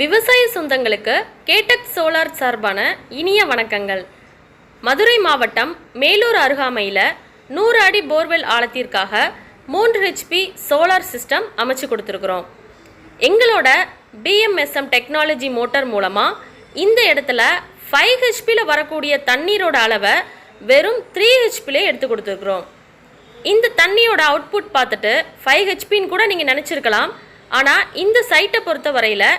விவசாய சொந்தங்களுக்கு கேட்டக் சோலார் சார்பான இனிய வணக்கங்கள். மதுரை மாவட்டம் மேலூர் அருகாமையில் நூறு அடி போர்வெல் ஆழத்திற்காக மூன்று ஹெச்பி சோலார் சிஸ்டம் அமைச்சு கொடுத்துருக்குறோம். எங்களோட பிஎம்எஸ்எம் டெக்னாலஜி மோட்டார் மூலமாக இந்த இடத்துல ஃபைவ் ஹெச்பியில் வரக்கூடிய தண்ணீரோட அளவை வெறும் த்ரீ ஹெச்பிலே எடுத்து கொடுத்துருக்குறோம். இந்த தண்ணியோட அவுட்புட் பார்த்துட்டு ஃபைவ் ஹெச்பின்னு கூட நீங்கள் நினச்சிருக்கலாம். ஆனால் இந்த சைட்டை பொறுத்த வரையில்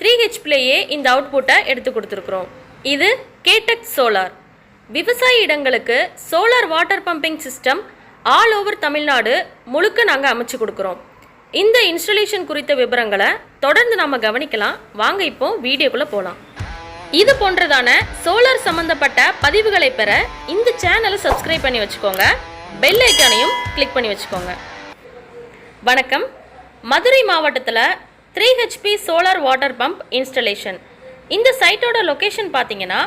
த்ரீ ஹெச்பிலேயே இந்த அவுட்புட்டை எடுத்து கொடுத்துருக்குறோம். இது கேடெக் சோலார் விவசாய இடங்களுக்கு solar water pumping system all over Tamil Nadu முழுக்க நாங்கள் அமைச்சு கொடுக்குறோம். இந்த இன்ஸ்டலேஷன் குறித்த விவரங்களை தொடர்ந்து நம்ம கவனிக்கலாம். வாங்க இப்போ வீடியோக்குள்ளே போகலாம் இது போன்றதான சோலார் சம்பந்தப்பட்ட பதிவுகளை பெற இந்த சேனலை சப்ஸ்கிரைப் பண்ணி வச்சுக்கோங்க. பெல் ஐக்கானையும் கிளிக் பண்ணி வச்சுக்கோங்க. வணக்கம். மதுரை மாவட்டத்தில் three HP solar water pump installation இந்த சைட்டோட லொக்கேஷன் பார்த்தீங்கன்னா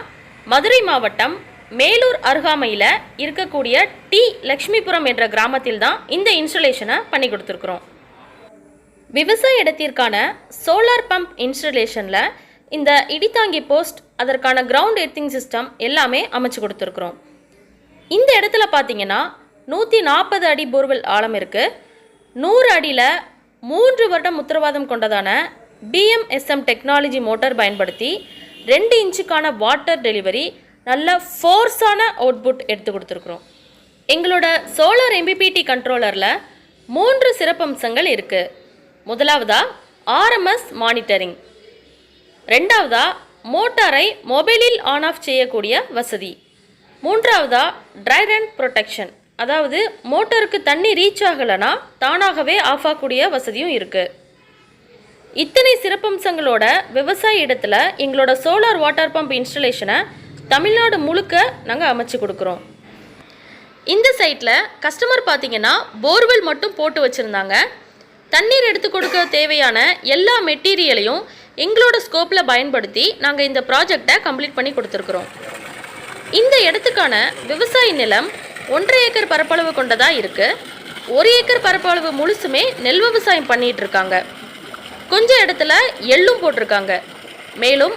மதுரை மாவட்டம் மேலூர் அருகாமையில் இருக்கக்கூடிய டி லக்ஷ்மிபுரம் என்ற கிராமத்தில் தான் இந்த இன்ஸ்டலேஷனை பண்ணி கொடுத்துருக்குறோம். விவசாய இடத்திற்கான சோலார் பம்ப் இன்ஸ்டலேஷனில் இந்த இடித்தாங்கி போஸ்ட் அதற்கான கிரவுண்ட் எர்த்திங் சிஸ்டம் எல்லாமே அமைச்சு கொடுத்துருக்குறோம். இந்த இடத்துல பார்த்தீங்கன்னா நூற்றி நாற்பது அடி போர்வெல் ஆழம் இருக்குது நூறு அடியில் மூன்று வருடம் உத்தரவாதம் கொண்டதான பிஎம்எஸ்எம் டெக்னாலஜி மோட்டார் பயன்படுத்தி ரெண்டு இன்ச்சுக்கான வாட்டர் டெலிவரி நல்ல ஃபோர்ஸான அவுட்புட் எடுத்து கொடுத்துருக்குறோம். எங்களோட சோலார் எம்பிபிடி கண்ட்ரோலரில் மூன்று சிறப்பம்சங்கள் இருக்குது முதலாவதா ஆர்எம்எஸ் மானிட்டரிங் ரெண்டாவதா மோட்டாரை மொபைலில் ஆன் ஆஃப் செய்யக்கூடிய வசதி. மூன்றாவதா ட்ரை ரன் ப்ரொடெக்ஷன் அதாவது மோட்டருக்கு தண்ணி ரீச் ஆகலைன்னா தானாகவே ஆஃப் ஆகக்கூடிய வசதியும் இருக்குது இத்தனை சிறப்பம்சங்களோட விவசாய இடத்துல எங்களோட சோலார் வாட்டர் பம்ப் இன்ஸ்டலேஷனை தமிழ்நாடு முழுக்க நாங்கள் அமைச்சு கொடுக்குறோம். இந்த சைட்டில் கஸ்டமர் பார்த்தீங்கன்னா போர்வெல் மட்டும் போட்டு வச்சுருந்தாங்க. தண்ணீர் எடுத்து கொடுக்க தேவையான எல்லா மெட்டீரியலையும் எங்களோட ஸ்கோப்பில் பயன்படுத்தி நாங்கள் இந்த ப்ராஜெக்டை கம்ப்ளீட் பண்ணி கொடுத்துருக்குறோம். இந்த இடத்துக்கான விவசாய நிலம் ஒன்றரை ஏக்கர் பரப்பளவு கொண்டதாக இருக்குது ஒரு ஏக்கர் பரப்பளவு முழுசுமே நெல் விவசாயம் பண்ணிகிட்டு இருக்காங்க. கொஞ்சம் இடத்துல எள்ளும் போட்டிருக்காங்க. மேலும்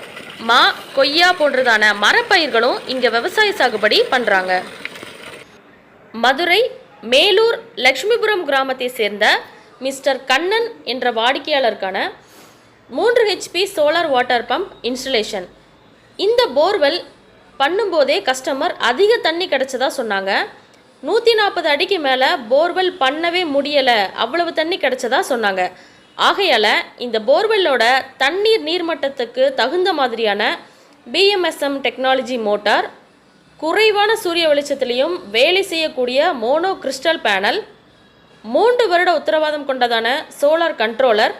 மா கொய்யா போன்றதான மரப்பயிர்களும் இங்கே விவசாய சாகுபடி பண்ணுறாங்க மதுரை மேலூர் லக்ஷ்மிபுரம் கிராமத்தை சேர்ந்த மிஸ்டர் கண்ணன் என்ற வாடிக்கையாளருக்கான மூன்று HP solar water pump installation. இந்த போர்வெல் பண்ணும்போதே கஸ்டமர் அதிக தண்ணி கிடச்சதா சொன்னாங்க. நூற்றி நாற்பது அடிக்கு மேலே போர்வெல் பண்ணவே முடியலை. அவ்வளவு தண்ணி கிடச்சதா சொன்னாங்க. ஆகையால் இந்த போர்வெல்லோட தண்ணீர் நீர்மட்டத்துக்கு தகுந்த மாதிரியான பிஎம்எஸ்எம் டெக்னாலஜி மோட்டார் குறைவான சூரிய வெளிச்சத்திலையும் வேலை செய்யக்கூடிய மோனோ கிறிஸ்டல் பேனல் மூன்று வருட உத்தரவாதம் கொண்டதான சோலார் கண்ட்ரோலர்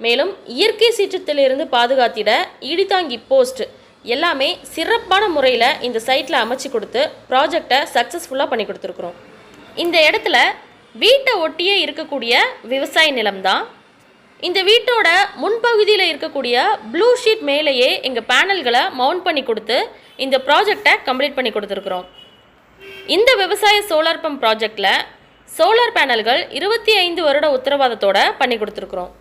மேலும் இயற்கை சீற்றத்திலிருந்து பாதுகாத்திட இடிதாங்கி போஸ்ட் எல்லாமே சிறப்பான முறையில் இந்த சைட்டில் அமைச்சு கொடுத்து ப்ராஜெக்டை சக்ஸஸ்ஃபுல்லாக பண்ணி கொடுத்துருக்குறோம். இந்த இடத்துல வீட்டை ஒட்டியே இருக்கக்கூடிய விவசாய நிலம்தான் இந்த வீட்டோட முன்பகுதியில் இருக்கக்கூடிய ப்ளூ ஷீட் மேலேயே எங்கள் பேனல்களை மவுண்ட் பண்ணி கொடுத்து இந்த ப்ராஜெக்டை கம்ப்ளீட் பண்ணி கொடுத்துருக்குறோம். இந்த விவசாய சோலார் பம்ப் ப்ராஜெக்டில் சோலார் பேனல்கள் இருபத்தி ஐந்து வருட உத்தரவாதத்தோடு பண்ணி கொடுத்துருக்குறோம்.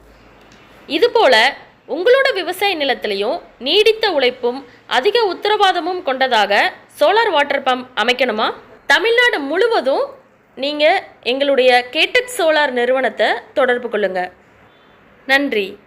இதுபோல் உங்களோட விவசாய நிலத்திலையும் நீடித்த உழைப்பும் அதிக உத்தரவாதமும் கொண்டதாக சோலார் வாட்டர் பம்ப் அமைக்கணுமா? தமிழ்நாடு முழுவதும் நீங்கள் எங்களுடைய கேட்டக் சோலார் நிறுவனத்தை தொடர்பு கொள்ளுங்கள் நன்றி.